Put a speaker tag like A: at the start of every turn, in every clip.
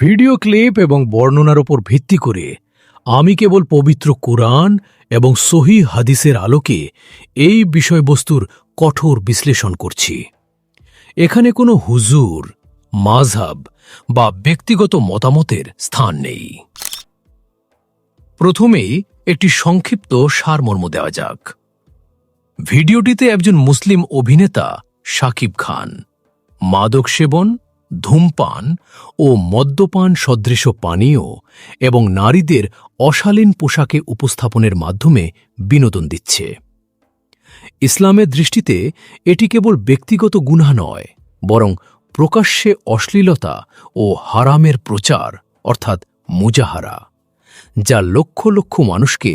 A: Video clip এবং বর্ণনার উপর ভিত্তি করে আমি কেবল পবিত্র কোরআন এবং সহি হাদিসের আলোকে এই বিষয়বস্তুর কঠোর বিশ্লেষণ করছি। এখানে কোনো হুজুর মাঝহাব বা ব্যক্তিগত মতামতের স্থান নেই। প্রথমেই একটি সংক্ষিপ্ত সারমর্ম দেওয়া যাক। ভিডিওটিতে একজন মুসলিম অভিনেতা শাকিব খান, মাদক সেবন, ধূমপান ও মদ্যপান সদৃশ পানীয় এবং নারীদের অশালীন পোশাকে উপস্থাপনের মাধ্যমে বিনোদন দিচ্ছে। ইসলামের দৃষ্টিতে এটি কেবল ব্যক্তিগত গুনাহ নয়, বরং প্রকাশ্যে অশ্লীলতা ও হারামের প্রচার, অর্থাৎ মুজাহারা, যা লক্ষ লক্ষ মানুষকে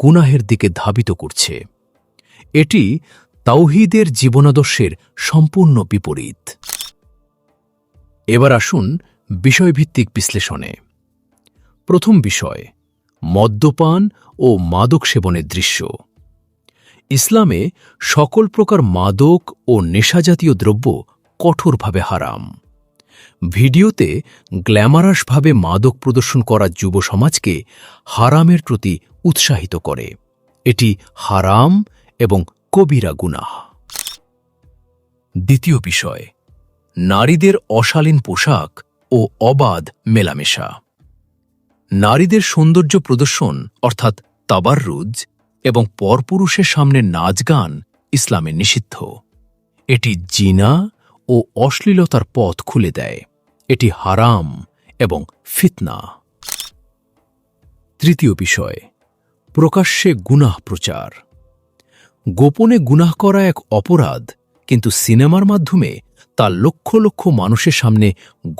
A: গুনাহের দিকে ধাবিত করছে। এটি তাওহিদের জীবনাদর্শের সম্পূর্ণ বিপরীত। এবার আসুন বিষয়ভিত্তিক বিশ্লেষণে। প্রথম বিষয়, মদ্যপান ও মাদক সেবনের দৃশ্য। ইসলামে সকল প্রকার মাদক ও নেশাজাতীয় দ্রব্য কঠোরভাবে হারাম। ভিডিওতে গ্ল্যামারাসভাবে মাদক প্রদর্শন করা যুব সমাজকে হারামের প্রতি উৎসাহিত করে। এটি হারাম এবং কবিরা গুনাহ। দ্বিতীয় বিষয়, নারীদের অশালীন পোশাক ও অবাধ মেলামেশা। নারীদের সৌন্দর্য প্রদর্শন, অর্থাৎ তাবাররুজ, এবং পরপুরুষের সামনে নাচ গান ইসলামে নিষিদ্ধ। এটি জিনা ও অশ্লীলতার পথ খুলে দেয়। এটি হারাম এবং ফিতনা। তৃতীয় বিষয়, প্রকাশ্যে গুনাহ প্রচার। গোপনে গুনাহ করা এক অপরাধ, কিন্তু সিনেমার মাধ্যমে তা লক্ষ লক্ষ মানুষের সামনে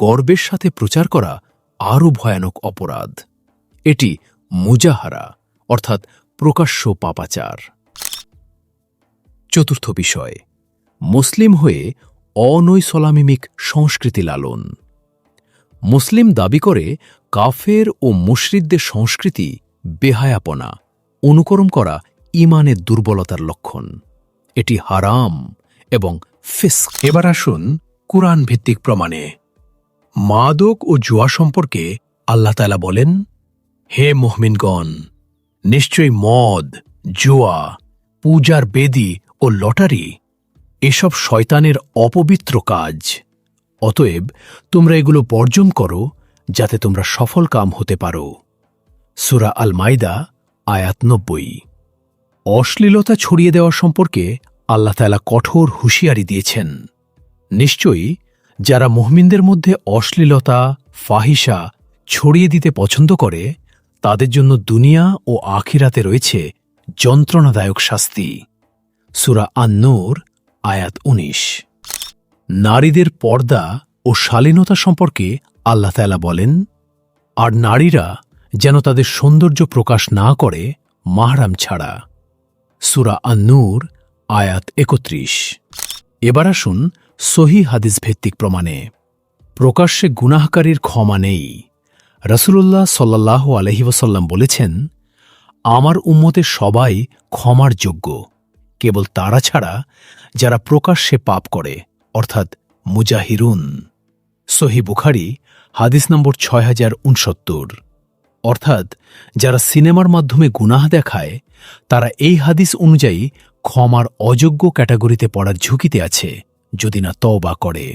A: গর্বের সাথে প্রচার করা আরও ভয়ানক অপরাধ। এটি মুজাহারা, অর্থাৎ প্রকাশ্য পাপাচার। চতুর্থ বিষয়, মুসলিম হয়ে অনৈসলামিমিক সংস্কৃতি লালন। মুসলিম দাবি করে কাফের ও মুশরিকদের সংস্কৃতি বেহায়াপনা, অনুকরণ করা ইমানের দুর্বলতার লক্ষণ। এটি হারাম এবং ফিস্ক। এবার আসুন কুরআন ভিত্তিক প্রমাণে। মাদক ও জুয়া সম্পর্কে আল্লাহ তালা বলেন, হে মোহমিনগণ নিশ্চয়ই মদ, জুয়া, পূজার বেদি ও লটারি, এসব শয়তানের অপবিত্র কাজ। অতএব তোমরা এগুলো বর্জন করো, যাতে তোমরা সফল কাম হতে পারো। সুরা আল মাইদা আয়াত নব্বই। অশ্লীলতা ছড়িয়ে দেওয়া সম্পর্কে আল্লাহ তালা কঠোর হুঁশিয়ারি দিয়েছেন। নিশ্চয়ই যারা মুহমিনদের মধ্যে অশ্লীলতা ফাহিসা ছড়িয়ে দিতে পছন্দ করে, তাদের জন্য দুনিয়া ও আখিরাতে রয়েছে যন্ত্রণাদায়ক শাস্তি। সুরা আন্নুর, আয়াত উনিশ। নারীদের পর্দা ও শালীনতা সম্পর্কে আল্লাহ তালা বলেন, আর নারীরা যেন তাদের সৌন্দর্য প্রকাশ না করে মাহরাম ছাড়া। সুরা আন্নুর, আয়াত একত্রিশ। এবার আসুন সহি হাদিস ভিত্তিক প্রমাণে। প্রকাশ্যে গুনাহকারীর ক্ষমা নেই। রসুল্লাহ সাল্লাহ আলহিবসাল্লাম বলেছেন, আমার উম্মতের সবাই ক্ষমার যোগ্য। কেবল তারা ছাড়া যারা প্রকাশ্যে পাপ করে, অর্থাৎ মুজাহিরুন। সহি বুখারি, হাদিস নম্বর ছয় হাজার উনসত্তর। অর্থাৎ যারা সিনেমার মাধ্যমে গুনাহ দেখায়, তারা এই হাদিস অনুযায়ী ক্ষমার অযোগ্য ক্যাটাগরিতে পড়ার ঝুঁকিতে আছে, যদি না তওবা করে।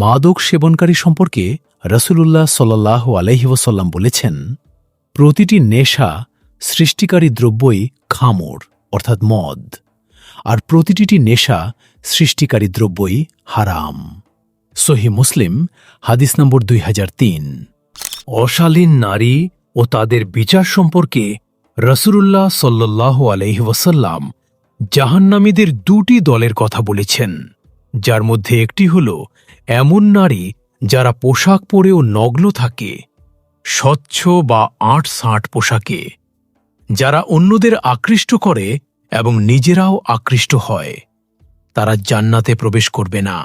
A: মাদক সেবনকারী সম্পর্কে রসুলুল্লাহ সাল্লাহ আলহিবসাল্লাম বলেছেন, প্রতিটি নেশা সৃষ্টিকারী দ্রব্যই খামর, অর্থাৎ মদ, আর প্রতিটি নেশা সৃষ্টিকারী দ্রব্যই হারাম। সহি মুসলিম, হাদিস নম্বর দুই হাজার তিন। অশালীন নারী ও তাদের বিচার সম্পর্কে রসুল্লাহ সাল্লাহ আলহিবসাল্লাম জাহান্নামীদের দুটি দলের কথা বলেছেন, যার মধ্যে একটি হল এমন নারী যারা পোশাক পরেও নগ্ন থাকে, স্বচ্ছ বা আট সাঁট পোশাকে, যারা অন্যদের আকৃষ্ট করে এবং নিজেরাও আকৃষ্ট হয়। তারা জান্নাতে প্রবেশ করবে না,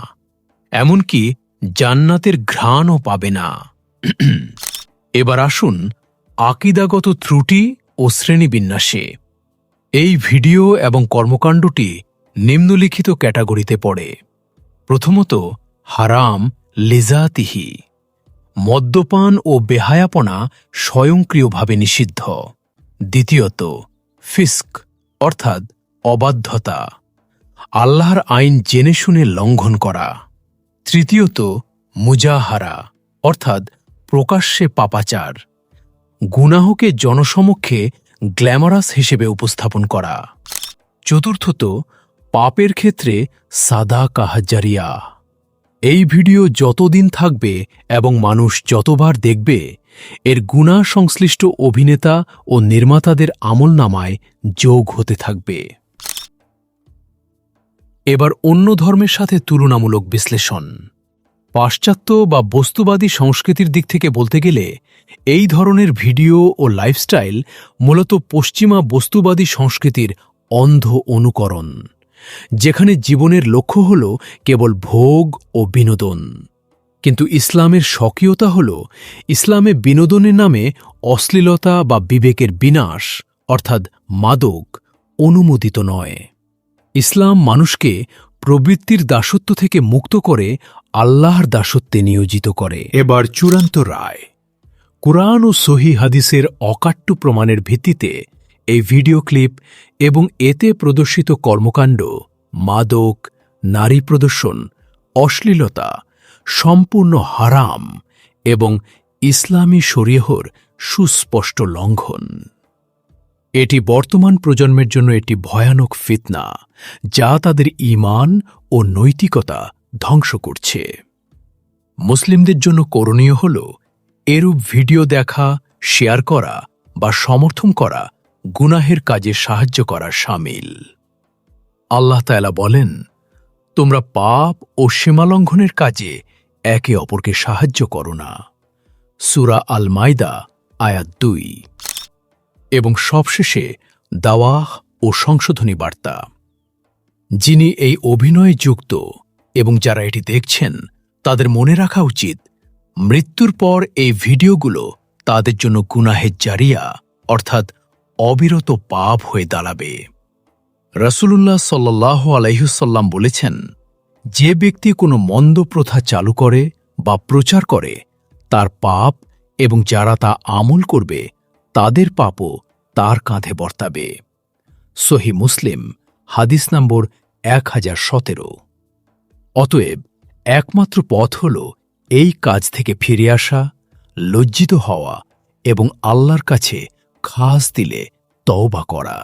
A: এমনকি জান্নাতের ঘ্রাণও পাবে না। এবার আসুন আকিদাগত ত্রুটি ও শ্রেণীবিন্যাসে। এই ভিডিও এবং কর্মকাণ্ডটি নিম্নলিখিত ক্যাটাগরিতে পড়ে। প্রথমত, হারাম, লেজাতিহি। মদ্যপান ও বেহায়াপনা স্বয়ংক্রিয়ভাবে নিষিদ্ধ। দ্বিতীয়ত, ফিস্ক, অর্থাৎ অবাধ্যতা। আল্লাহর আইন জেনে শুনে লঙ্ঘন করা। তৃতীয়ত, মুজাহারা, অর্থাৎ প্রকাশ্যে পাপাচার। গুনাহকে জনসমক্ষে গ্ল্যামারাস হিসেবে উপস্থাপন করা। চতুর্থত, পাপের ক্ষেত্রে সাদা কাহাজারিয়া এই ভিডিও যতদিন থাকবে এবং মানুষ যতবার দেখবে, এর গুণা সংশ্লিষ্ট অভিনেতা ও নির্মাতাদের আমল নামায় যোগ হতে থাকবে। এবার অন্য ধর্মের সাথে তুলনামূলক বিশ্লেষণ। পাশ্চাত্য বা বস্তুবাদী সংস্কৃতির দিক থেকে বলতে গেলে, এই ধরনের ভিডিও ও লাইফস্টাইল মূলত পশ্চিমা বস্তুবাদী সংস্কৃতির অন্ধ অনুকরণ, যেখানে জীবনের লক্ষ্য হল কেবল ভোগ ও বিনোদন। কিন্তু ইসলামের স্বকীয়তা হল, ইসলামে বিনোদনের নামে অশ্লীলতা বা বিবেকের বিনাশ, অর্থাৎ মাদক, অনুমোদিত নয়। ইসলাম মানুষকে প্রবৃত্তির দাসত্ব থেকে মুক্ত করে আল্লাহর দাসত্বে নিয়োজিত করে। এবার চূড়ান্ত রায়। কুরআন ও সহি হাদিসের অকাট্য প্রমাণের ভিত্তিতে এই ভিডিও ক্লিপ এবং এতে প্রদর্শিত কর্মকাণ্ড, মাদক, নারী প্রদর্শন, অশ্লীলতা, সম্পূর্ণ হারাম এবং ইসলামী শরীয়হর সুস্পষ্ট লঙ্ঘন। এটি বর্তমান প্রজন্মের জন্য একটি ভয়ানক ফিতনা, যা তাদের ঈমান ও নৈতিকতা ধ্বংস করছে। মুসলিমদের জন্য করণীয় হল এরূপ ভিডিও দেখা, শেয়ার করা বা সমর্থন করা গুনাহের কাজে সাহায্য করা সামিল। আল্লাহ তায়ালা বলেন, তোমরা পাপ ও সীমালঙ্ঘনের কাজে একে অপরকে সাহায্য করো না। সুরা আল মাইদা আয়াত দুই। এবং সবশেষে দাওয়াহ ও সংশোধনী বার্তা। যিনি এই অভিনয়ে যুক্ত এবং যারা এটি দেখছেন, তাদের মনে রাখা উচিত, মৃত্যুর পর এই ভিডিওগুলো তাদের জন্য গুনাহের জারিয়া, অর্থাৎ অবিরত পাপ হয়ে দাঁড়াবে। রসুল্লাহ সাল্লাহ আলাইহুসাল্লাম বলেছেন, যে ব্যক্তি কোনো মন্দ প্রথা চালু করে বা প্রচার করে, তার পাপ এবং যারা তা আমল করবে তাদের পাপও তার কাঁধে বর্তাবে। সহি মুসলিম, হাদিস নম্বর এক হাজার সতেরো। অতএব একমাত্র পথ হল এই কাজ থেকে ফিরে আসা, লজ্জিত হওয়া এবং আল্লাহর কাছে খাস দিলে তওবা করা।